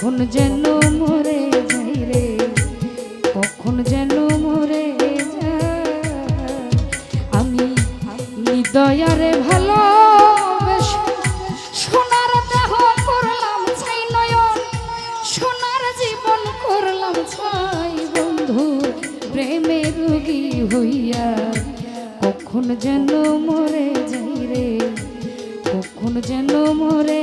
কখন যেন মরে যাই রে? কখন যেন মরে আমি হৃদয়ারে ভালো সোনার করলাম সোনার জীবন করলাম বন্ধু। প্রেমে কখন যেন মরে যাই রে? কখন যেন মরে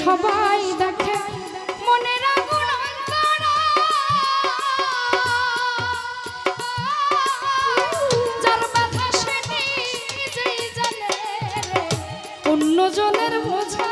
সবাই দেখে মনের আগুন অন্তরা। যার ব্যথা সে নিজেই জানে রে, অন্যজনের বোঝা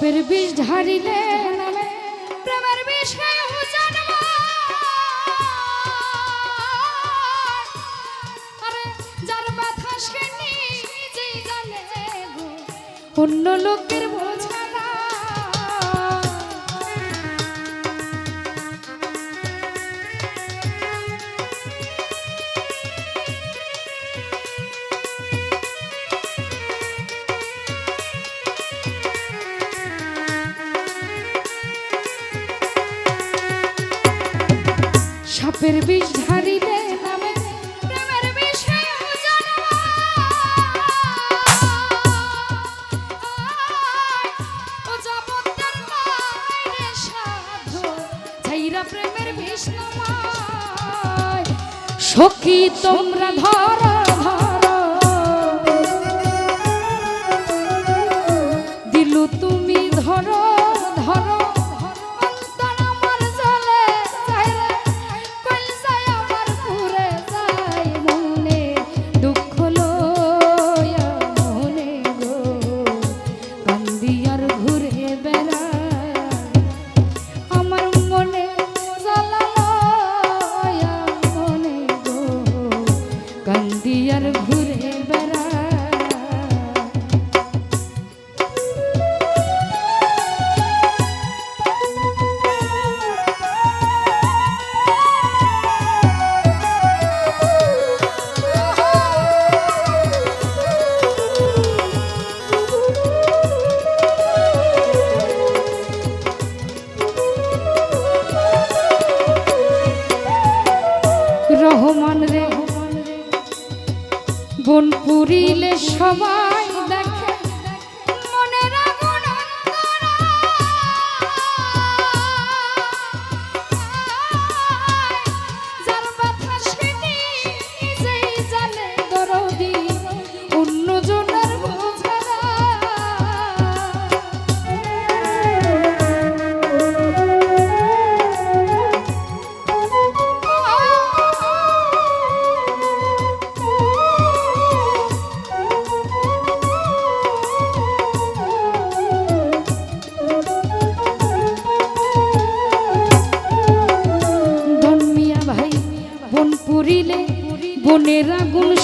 পাপের বিষ ঢারিলে প্রেমের বিষে জন্ম আরে, যার মাথা সে নিজেই জানে অন্য লোকের বোঝা সাপের বিষ ধারিলে সখী তোমরা ধর ধর। দিলু তুমি ধরো। মন পুরিলে সবার মনের আগুন